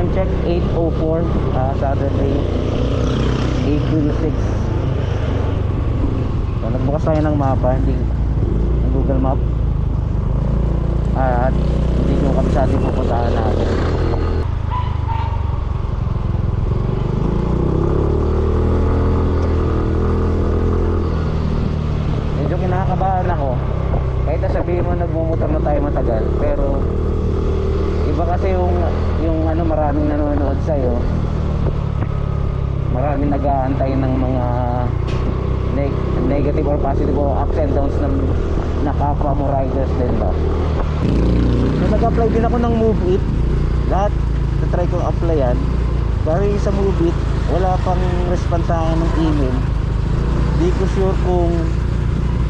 Time check 8.04 uh, Saturday April 6 So nagbukas tayo ng mapa Hindi ng Google Map. At hindi ko kabisado yung pupuntahan natin. Medyo kinakabahan ako. Kahit na sabihin mo nagmumotor na tayo matagal pero iba kasi yung yung ano maraming nanonood sa iyo maraming nag-aantay ng mga neg- negative or positive o ups and downs ng nakapwa mo riders din ba? So nag-apply din ako ng Move It lahat na-try kong applyan. Pero yung sa Move It wala pang response sa akin ng email. Di ko sure kung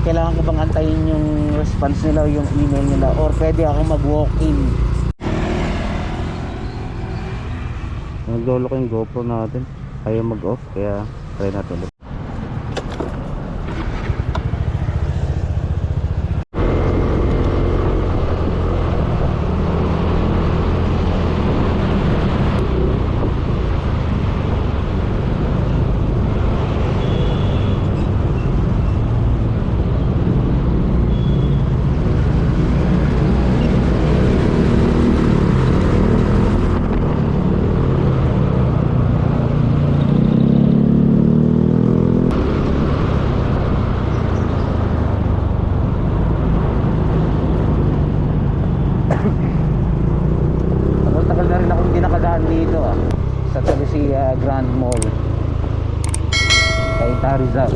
kailangan ko bang antayin yung response nila o yung email nila or pwede ako mag walk in naglolo ko yung GoPro natin ayaw mag off kaya try natin tagal-tagal na rin akong hindi nakadaan dito ah sa Talicia Grand Mall kay Tarizal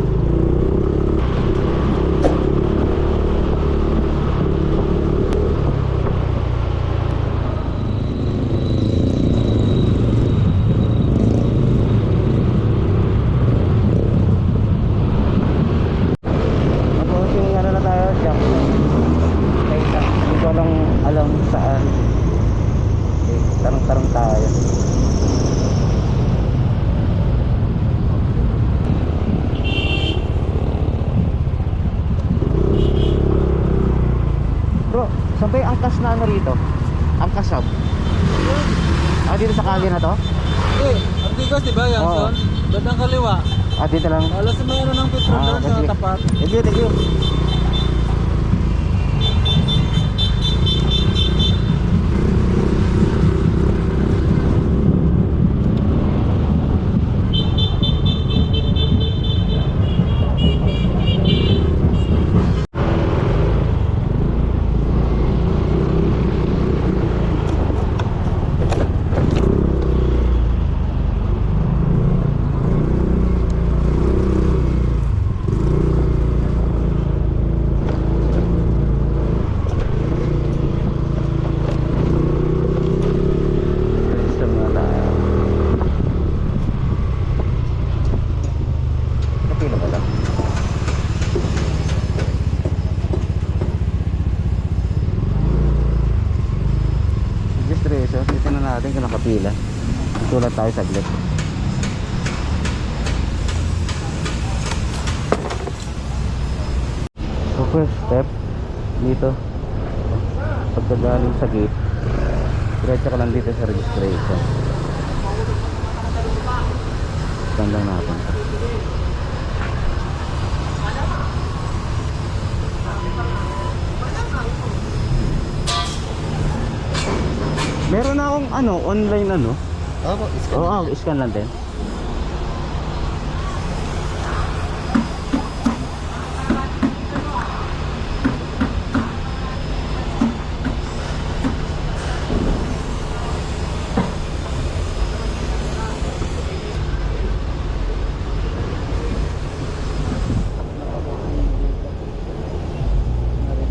Tapos yung ano na tayo, jump Kaya hindi ko lang alam saan Okay, tarong-tarong tayo. Bro, saan ba yung angkas na ano rito? Angkas shop? Ah, dito sa kali na to? Eh, Artigos, di ba yan, Oo. son? Bandang kaliwa. Ah, dito lang. Alas may ano ng petrol Ah, doon sa tapat. Thank you, thank you. System na tayo. Kapila ba lang? Registration, titignan natin kung nakapila. Tulad tayo saglit. So first step, dito. Pagkagaling sa gate, diretso ka lang dito sa registration. Scan lang natin. Meron na akong ano, online ano. Opo, Oo, oh, scan lang din.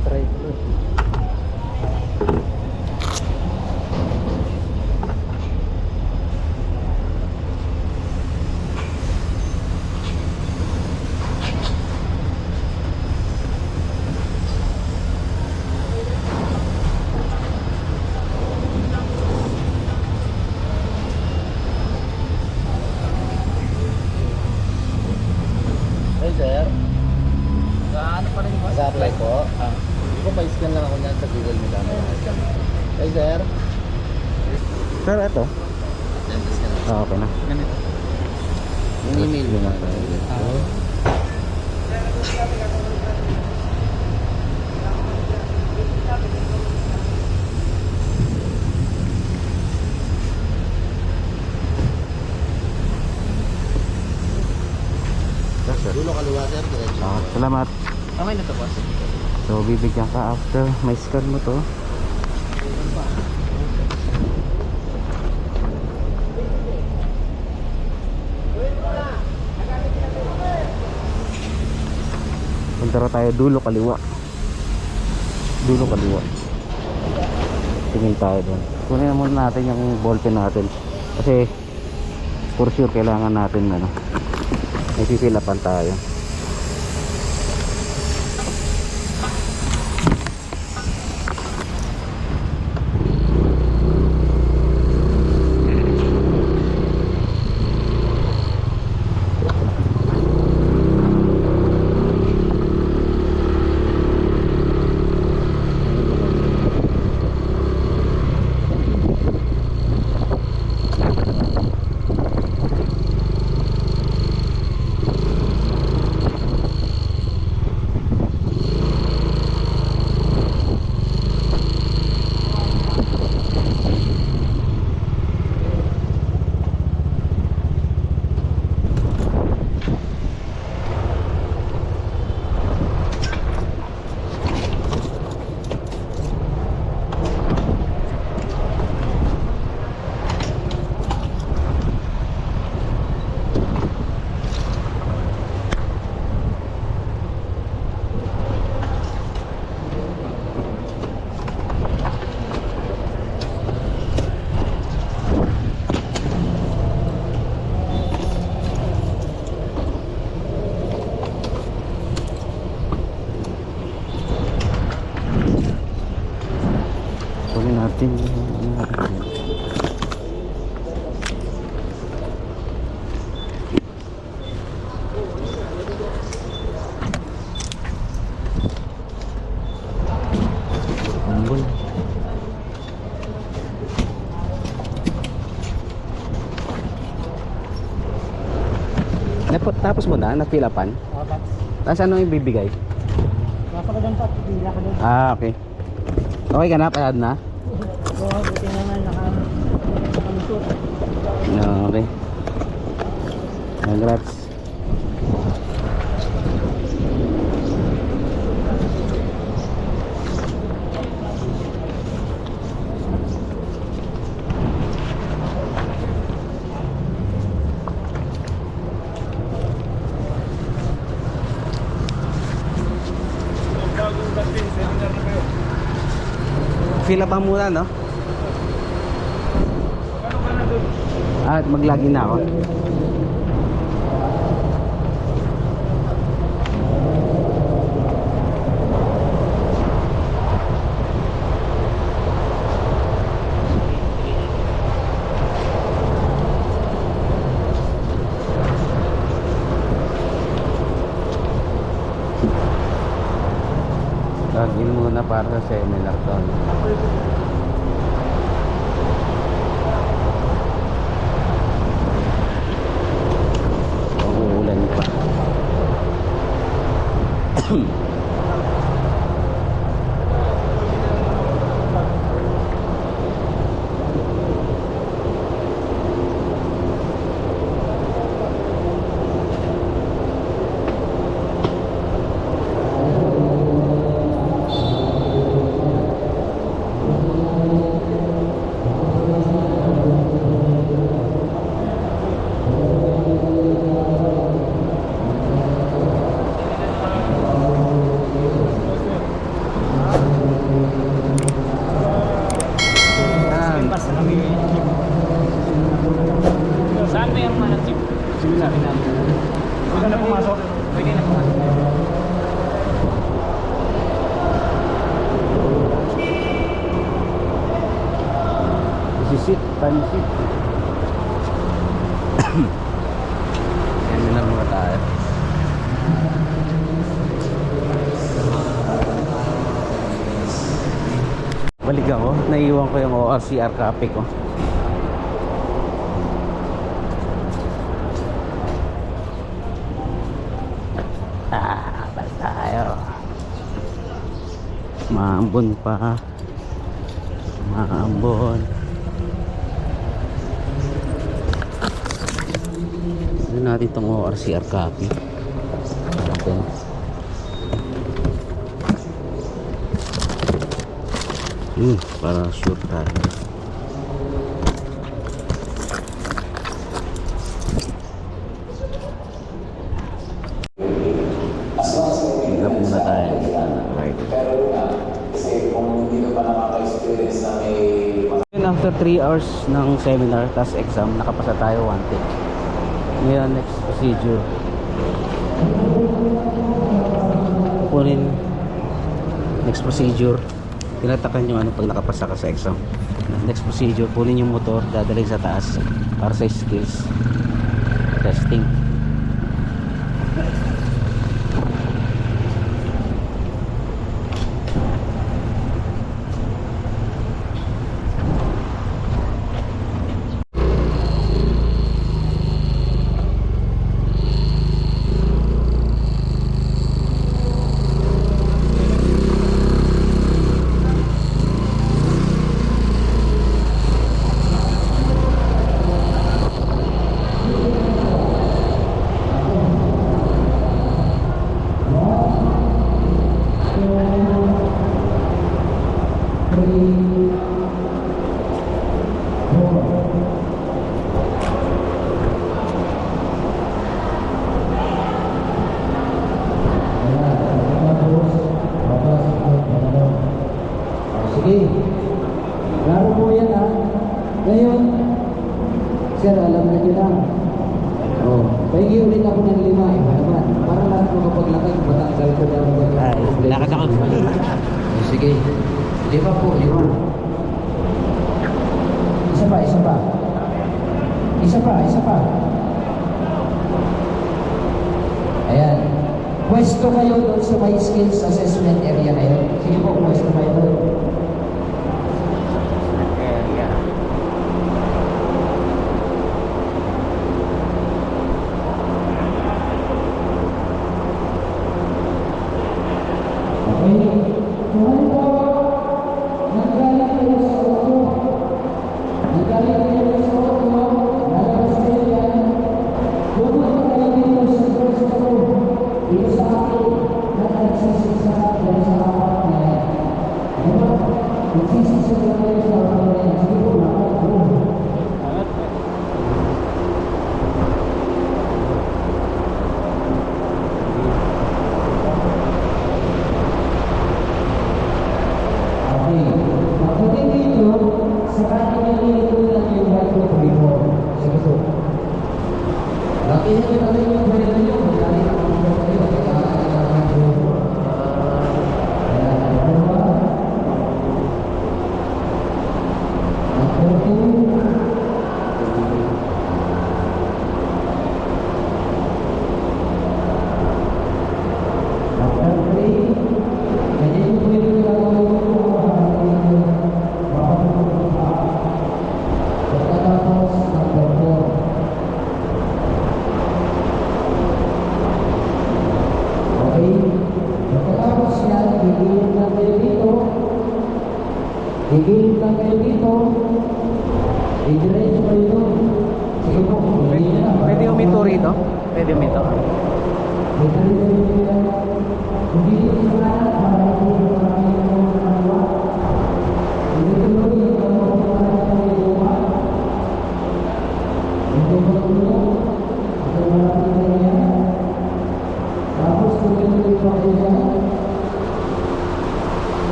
Try ko. Hey, sir. Gaano pa rin ba? Mag-apply po. Ah. Hindi ko pa-scan lang ako niyan sa Google Meet. Hey, sir. Sir, ito. Ah, okay na. Ganito. Yung email mo na. Ah. Yes, sir. Dulo kaliwa sir, diretso. Ah, salamat. Okay na to boss. So, bibigyan ka after may scan mo to. Punta na tayo dulo kaliwa. Dulo kaliwa. Tingin tayo doon. Kunin na muna natin yung ballpen natin. Kasi for sure kailangan natin ano. May pipilapan tayo. Kunin natin yung ano natin. Umbol. Napot, tapos mo na, napilapan? Apat. Tapos ano yung bibigay? Nasa ka doon pa, pipila ka doon. Ah, okay. Okay ka na? Payad na? Oo, buti naman naka nakalusot. No, okay. Congrats. Fill up muna, no? At mag-login na ako. Login muna para sa seminar to. balik ako. Naiwan ko yung ORCR copy ko. Ah balik tayo. Maambon pa. Maambon. Ano natin itong ORCR copy? Ano natin? Yun, para sure tayo. Tigap muna tayo. Right. Yun, after 3 hours ng seminar, tapos exam, nakapasa tayo one take. Ngayon, next procedure. Kukunin next procedure tinatakan yung ano pag nakapasa ka sa exam. Next procedure kunin yung motor dadalhin sa taas para sa skills testing. pwesto kayo doon sa may skills assessment area na yun. Sige po, pwesto kayo doon.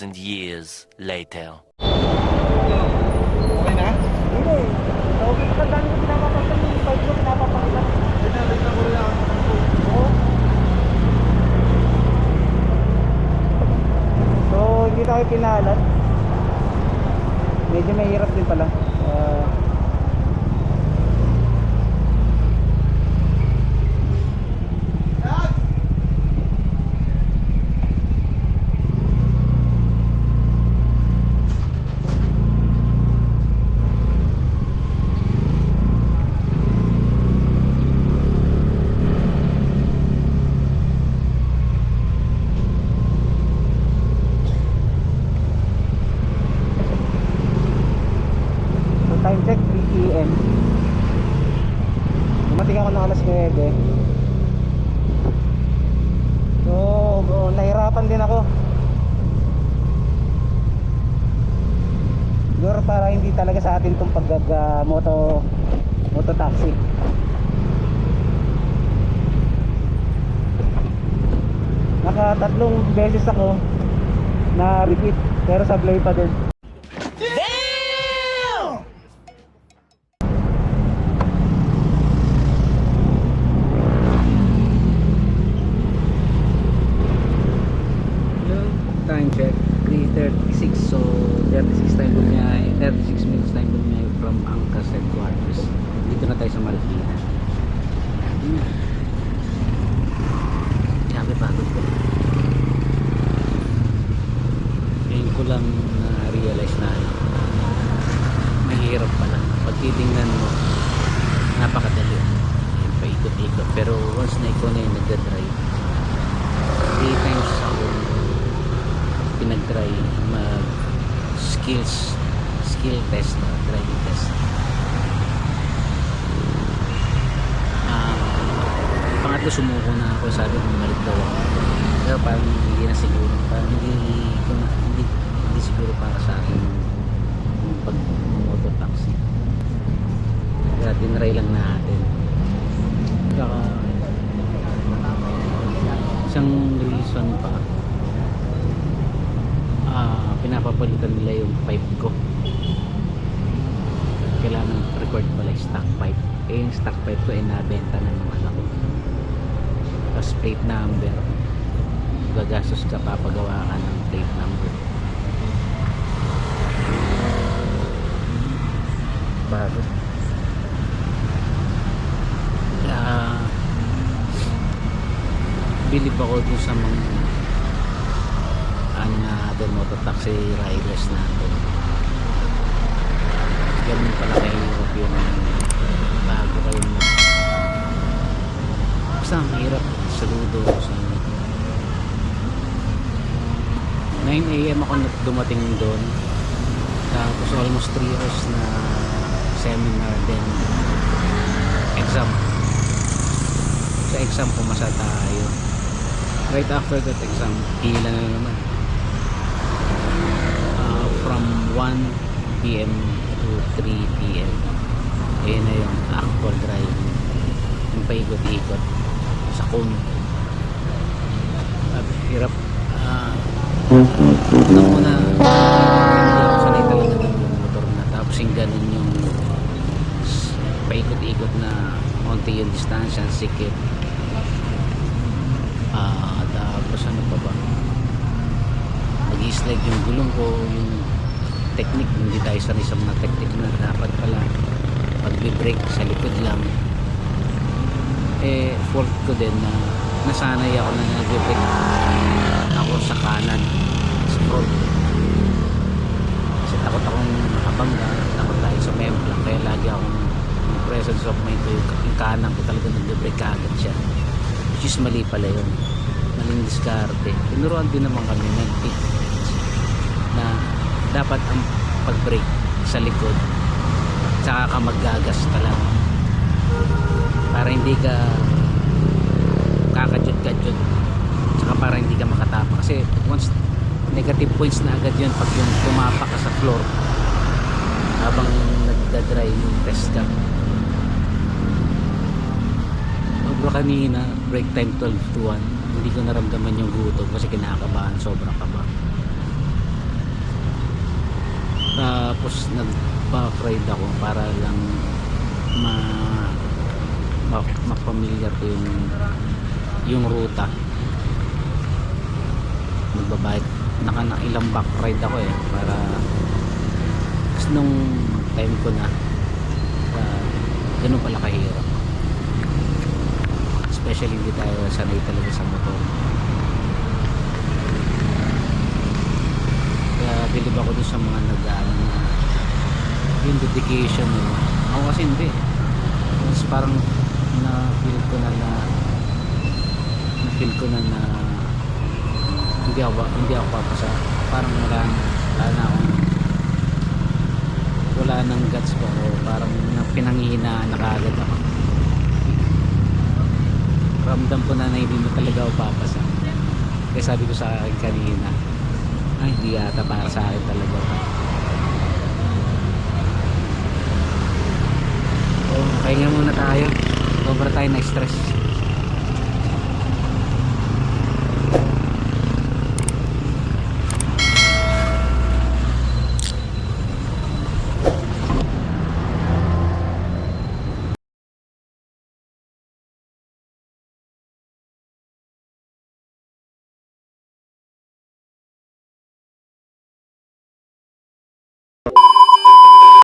2,000 years later. Okay na? So, pagkakaroon ko pinapapakita mo, pag ko hindi tayo pinalat. Medyo mahirap din pala. Uh, moto moto taxi. Nakatatlong beses ako na repeat pero sablay pa din. time check 3.36 so 36 time bumiyahe 36 minutes time bumiyahe from Angkas headquarters dito na tayo sa Marikina hmm. grabe pagod ko ngayon ko lang na realize na ano, mahirap pala pag titingnan mo napakadali Ayun, paikot-ikot pero once na ikaw na yung nagdadrive 3 times ako pinag-try mag skills skill test na driving test. Ah pangatlo sumuko na ako. Sabi ko bumalik daw ako. Pero parang hindi na siguro parang hindi na hindi, hindi siguro para sa akin yung pag motor taxi kaya tinry lang natin. Saka isang reason pa pinapapalitan nila yung pipe ko. Kailangan record pala yung stock pipe. Eh yung stock pipe ko ay nabenta na ng anak ko. Tapos plate number gagastos ka papagawa ka ng plate number. Bago. Kaya bilib ako dun sa mga mototaxi riders natin. Ganun pala kahirap yun bago kayo mo basta ang hirap. Saludo sa inyo. 9am ako dumating doon. Tapos almost 3 hours na seminar then exam. Sa exam pumasa tayo. Right after that exam hila na naman from 1 p.m. to 3 p.m. ayun na yung actual driving yung paikot-ikot. Sa cone hirap ah unang una hindi ako sanay talaga ng motor na. Tapos yung ganun yung paikot-ikot na konti yung distansya sikip. Ah tapos ano pa ba? Mag-slide yung gulong ko yung technique hindi tayo sanay sa mga technique na dapat pala pag brake sa likod lang. Eh fault ko din na nasanay ako na nag-brake ako sa kanan front. Kasi takot akong makabangga takot tayo sa memplang kaya lagi akong presence of mind ko yung, kanan ko talaga nag-brake agad siya. Which is mali pala yun. Maling diskarte. Tinuruan din naman kami tips na dapat ang pag-brake sa likod tsaka ka maggagas talaga. Para hindi ka kakadyot-kadyot tsaka para hindi ka makatapa. Kasi once negative points na agad yun pag yung tumapa ka sa floor habang nagdadrive yung test ka. Sobra kanina, break time 12 to 1 hindi ko naramdaman yung gutom kasi kinakabahan, sobrang kaba tapos nag back ride ako para lang ma ma, ma-familiar ko yung yung ruta. Nagbabike naka na ilang back ride ako eh para kasi nung time ko na uh, ganun pala kahirap. Especially hindi tayo sanay talaga sa motor kaya bilib ako dun sa mga nag-ano na yung dedication nila. Ako kasi hindi. Mas parang na feel ko na na na feel ko na na hindi ako hindi ako papasa. Parang wala wala na akong wala nang guts ko o parang na pinanghihinaan na kaagad ako. Ramdam ko na na hindi mo talaga ako papasa. Kaya sabi ko sa akin kanina ay hindi yata para sa akin talaga. So pahinga muna tayo. Sobra tayo na stress